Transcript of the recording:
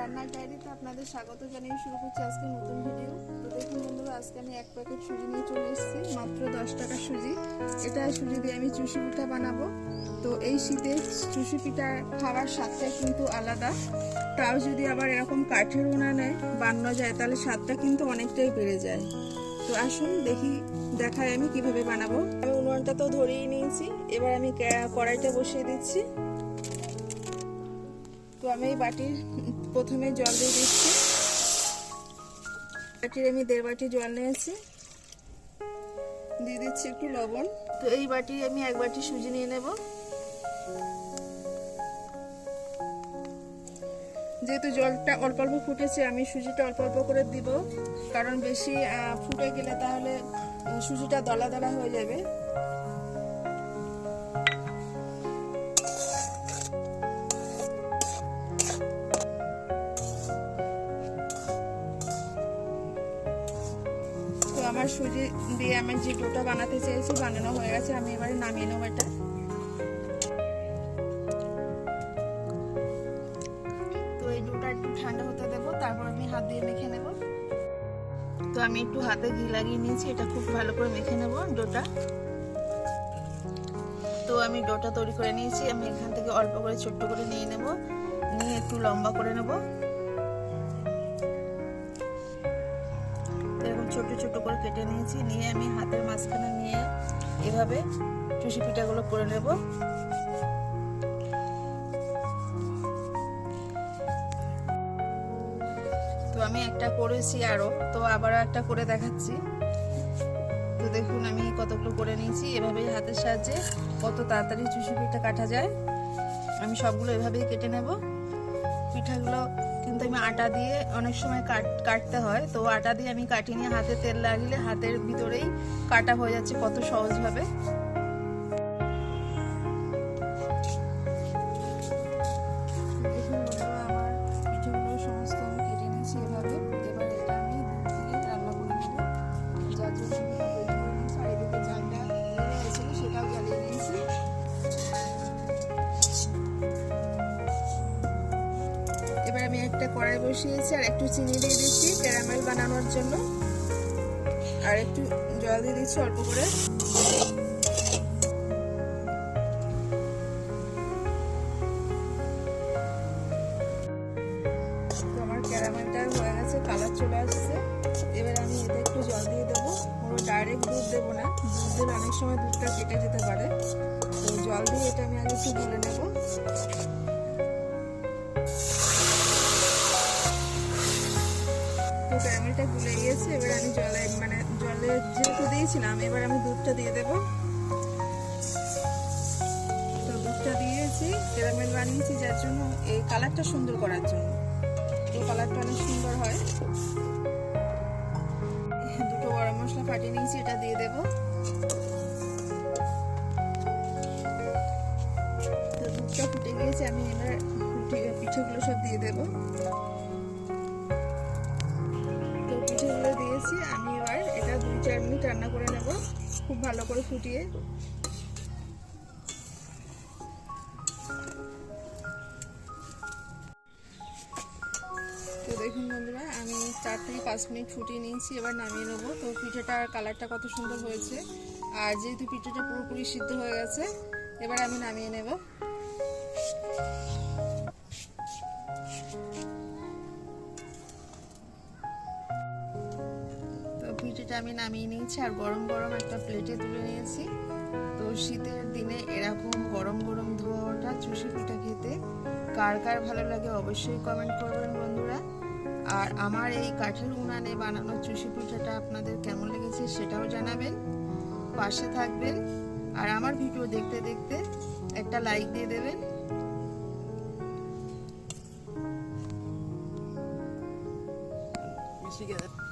রান্নার ডায়েরিতে আপনাদের স্বাগত জানিয়ে শুরু করছি আজকে নতুন ভিডিও। তো দেখুন বন্ধুরা, আজকে আমি এক প্যাকেট সুজি নিয়ে চলে এসেছি, মাত্র দশ টাকা সুজি। এটা সুজি দিয়ে আমি চুষি পিঠা বানাবো। তো এই শীতে চুষি পিঠা খাওয়ার স্বাদটা কিন্তু আলাদা। তাও যদি আবার এরকম কাঠের উনানে বানানো যায়, তাহলে স্বাদটা কিন্তু অনেকটাই বেড়ে যায়। তো আসুন দেখি দেখায় আমি কীভাবে বানাবো। আমি উনুনটা তো ধরিয়ে নিয়েছি। এবার আমি কড়াইটা বসিয়ে দিচ্ছি। তো আমি এই বাটির প্রথমে জল দিয়ে দিচ্ছি। বাটির আমি দেড় বাটি জল নিয়েছি। দিয়ে দিচ্ছি একটু লবণ। তো এই বাটি আমি এক বাটি সুজি নিয়ে নেব। যেহেতু জলটা অল্প অল্প ফুটেছে, আমি সুজিটা অল্প অল্প করে দিব। কারণ বেশি ফুটে গেলে তাহলে সুজিটা দলা দলা হয়ে যাবে। আমার সুজি দিয়ে আমি যে ডোটা বানাতে চেয়েছি, বানানো হয়ে গেছে। আমি এবারে নামিয়ে নেব এটা। তো এই ডোটা একটু ঠান্ডা হতে দেবো, তারপর আমি হাত দিয়ে মেখে নেব। তো আমি একটু হাতে ঘি লাগিয়ে নিয়েছি, এটা খুব ভালো করে মেখে নেব ডোটা। তো আমি ডোটা তৈরি করে নিয়েছি, আমি এখান থেকে অল্প করে, ছোট্ট করে নিয়ে নেব, নিয়ে একটু লম্বা করে নেব। ছোট ছোট করে কেটে নিয়েছি। নিয়ে আমি হাতের মাঝখানে নিয়ে এভাবে চুষি পিঠাগুলো করে নেব। তো আমি একটা করেছি আরও। তো আবারও একটা করে দেখাচ্ছি। তো দেখুন, আমি কতগুলো করে নিয়েছি। এভাবেই হাতের সাহায্যে কত তাড়াতাড়ি চুষি পিঠা কাটা যায়। আমি সবগুলো এভাবেই কেটে নেব। পিঠাগুলো কিন্তু আমি আটা দিয়ে অনেক সময় কাট, কাটতে হয়। তো আটা দিয়ে আমি কাটিনি হাতে তেল লাগিলে হাতের ভিতরেই কাটা হয়ে যাচ্ছে কত সহজভাবে। একটা কড়াই বসিয়েছি আর একটু চিনি দিয়ে দিচ্ছি ক্যারামেল বানানোর জন্য। আর একটু জল দিয়ে দিচ্ছি অল্প করে। আমার ক্যারামেলটা হয়ে গেছে, কালার চলে আসছে। এবার আমি একটু জল দিয়ে দেবো। ডাইরেক্ট দুধ দেবো না। দুধ দিলে অনেক সময় দুধটা কেটে যেতে পারে। তো জল দিয়ে এটা আমি আগে একটু গুলে নেব। গিয়েছে, এবার আমি জলে মানে জলে যেহেতু দিয়েছিলাম, এবার আমি দুধটা দিয়ে দেবো। তো দুধটা দিয়েছি ক্যারামেল বানিয়েছি যার জন্য এই কালারটা সুন্দর করার জন্য। এই কালারটা অনেক সুন্দর হয়। দুটো গরম মশলা ফাটিয়ে নিয়েছি, এটা দিয়ে দেব। তো দুধটা ফুটে গিয়েছে, আমি এবার পিঠেগুলো সব দিয়ে দেবো। মিনিট রান্না করে নেব, খুব ভালো করে ফুটিয়ে। তো দেখুন বন্ধুরা, আমি চার থেকে পাঁচ মিনিট ফুটিয়ে নিয়েছি, এবার নামিয়ে নেব। তো পিঠেটার কালারটা কত সুন্দর হয়েছে। আর যেহেতু পিঠেটা পুরোপুরি সিদ্ধ হয়ে গেছে, এবার আমি নামিয়ে নেব। পিঠেটা আমি নামিয়ে নিয়েছি আর গরম গরম একটা প্লেটে তুলে নিয়েছি। তো শীতের দিনে এরকম গরম গরম ধোয়া ওঠা, চুষি পিঠা খেতে কার কার ভালো লাগে অবশ্যই কমেন্ট করবেন বন্ধুরা। আর আমার এই কাঠের উনানে বানানো চুষি পিঠাটা আপনাদের কেমন লেগেছে সেটাও জানাবেন। পাশে থাকবেন আর আমার ভিডিও দেখতে দেখতে একটা লাইক দিয়ে দেবেন। খেয়ে